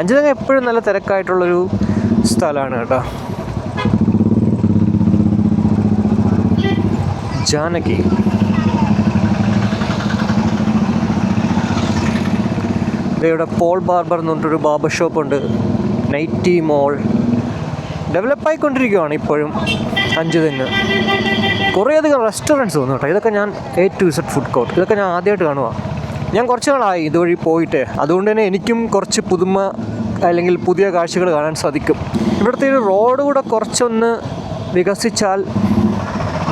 അഞ്ചുതെങ്ങ് എപ്പോഴും നല്ല തിരക്കായിട്ടുള്ളൊരു സ്ഥലമാണ് കേട്ടോ. ജാനകി. ഇവിടെ പോൾ ബാർബർ എന്ന് പറഞ്ഞിട്ടൊരു ഷോപ്പ് ഉണ്ട് നൈറ്റി മോൾ. ഡെവലപ്പ് ആയിക്കൊണ്ടിരിക്കുകയാണ് ഇപ്പോഴും അഞ്ച് തന്നെ കുറേയധികം റെസ്റ്റോറന്റ്സ് വന്നു കേട്ടോ. ഇതൊക്കെ ഞാൻ എ ടു സെറ്റ് ഫുഡ് കോർട്ട് ഇതൊക്കെ ഞാൻ ആദ്യമായിട്ട് കാണുക ഞാൻ കുറച്ച് നാളായി ഇതുവഴി പോയിട്ട്. അതുകൊണ്ട് തന്നെ എനിക്കും കുറച്ച് പുതുമ അല്ലെങ്കിൽ പുതിയ കാഴ്ചകൾ കാണാൻ സാധിക്കും. ഇവിടുത്തെ ഒരു റോഡ് കൂടെ കുറച്ചൊന്ന് വികസിച്ചാൽ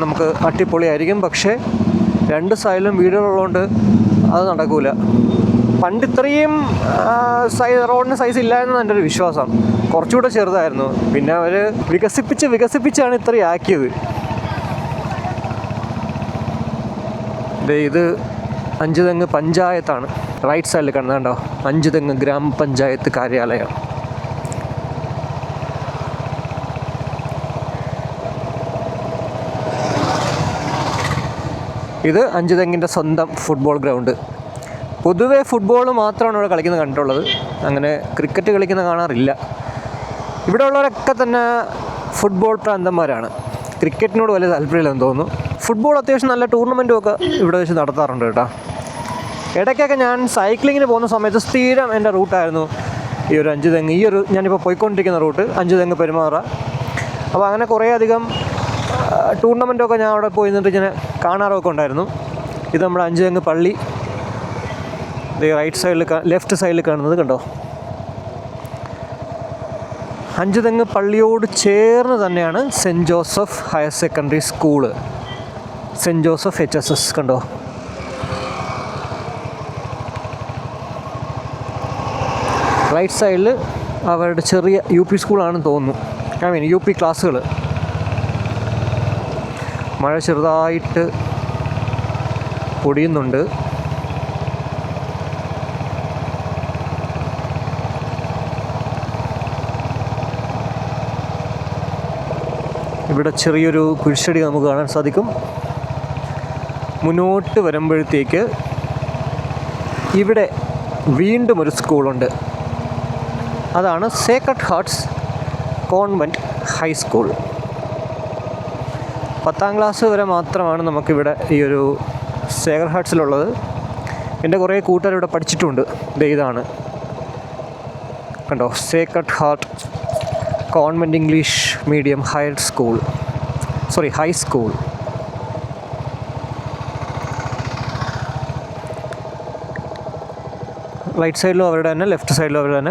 നമുക്ക് അടിപൊളിയായിരിക്കും. പക്ഷേ രണ്ട് സൈഡിലും വീടുകളുള്ളതുകൊണ്ട് അത് നടക്കൂല. പണ്ട് ഇത്രയും സൈ റോഡിന് സൈസ് ഇല്ല എന്നാണ് എന്റെ ഒരു വിശ്വാസം. കുറച്ചുകൂടെ ചെറുതായിരുന്നു. പിന്നെ അവർ വികസിപ്പിച്ച് വികസിപ്പിച്ചാണ് ഇത്രയും ആക്കിയത്. ഇത് അഞ്ച് തെങ്ങ് പഞ്ചായത്താണ് റൈറ്റ് സൈഡിൽ കണ്ടോ? അഞ്ച് തെങ്ങ് ഗ്രാമപഞ്ചായത്ത് കാര്യാലയം. ഇത് അഞ്ച് തെങ്ങിന്റെ സ്വന്തം ഫുട്ബോൾ ഗ്രൗണ്ട് പൊതുവെ ഫുട്ബോൾ മാത്രമാണ് ഇവിടെ കളിക്കുന്നത് കണ്ടിട്ടുള്ളത്. അങ്ങനെ ക്രിക്കറ്റ് കളിക്കുന്ന കാണാറില്ല. ഇവിടെ ഉള്ളവരൊക്കെ തന്നെ ഫുട്ബോൾ പ്രാന്തന്മാരാണ്. ക്രിക്കറ്റിനോട് വലിയ താല്പര്യമില്ലെന്ന് തോന്നുന്നു. ഫുട്ബോൾ അത്യാവശ്യം നല്ല ടൂർണമെന്റും ഒക്കെ ഇവിടെ വെച്ച് നടത്താറുണ്ട് കേട്ടോ. ഇടയ്ക്കൊക്കെ ഞാൻ സൈക്ലിങ്ങിന് പോകുന്ന സമയത്ത് സ്ഥിരം എന്റെ റൂട്ടായിരുന്നു ഈ ഒരു അഞ്ച് തെങ്ങ്. ഈ ഒരു ഞാനിപ്പോൾ പോയിക്കൊണ്ടിരിക്കുന്ന റൂട്ട് അഞ്ച് തെങ്ങ് പെരുമാറ. അപ്പോൾ അങ്ങനെ കുറേ അധികം ടൂർണമെന്റൊക്കെ ഞാൻ അവിടെ പോയി നിന്നിട്ട് ഇങ്ങനെ കാണാറൊക്കെ ഉണ്ടായിരുന്നു. ഇത് നമ്മുടെ അഞ്ച് തെങ്ങ് പള്ളി. ഇത് റൈറ്റ് സൈഡിൽ ലെഫ്റ്റ് സൈഡിൽ കാണുന്നത് കണ്ടോ? അഞ്ച് തെങ്ങ് പള്ളിയോട് ചേർന്ന് തന്നെയാണ് Saint Joseph higher secondary school. Saint Joseph H S S കണ്ടോ? റൈറ്റ് സൈഡിൽ അവരുടെ ചെറിയ യു പി സ്കൂളാണെന്ന് തോന്നുന്നു. ഐ മീൻ യു പി ക്ലാസ്സുകൾ മഴ ചെറുതായിട്ട് പൊടിയുന്നുണ്ട്. ഇവിടെ ചെറിയൊരു കുരിശടി നമുക്ക് കാണാൻ സാധിക്കും. മുന്നോട്ട് വരുമ്പോഴത്തേക്ക് ഇവിടെ വീണ്ടും ഒരു സ്കൂളുണ്ട്. അതാണ് Sacred Hearts Convent high school പത്താം ക്ലാസ് വരെ മാത്രമാണ് നമുക്കിവിടെ ഈ ഒരു സേക്രഡ് ഹാർട്സിലുള്ളത് എന്റെ കുറേ കൂട്ടുകാർ ഇവിടെ പഠിച്ചിട്ടുണ്ട്. ഇതാണ്. കണ്ടോ? Sacred Heart Convent English medium higher school sorry high school right സൈഡിലും അവരുടെ തന്നെ ലെഫ്റ്റ് സൈഡിലും അവരുടെ തന്നെ.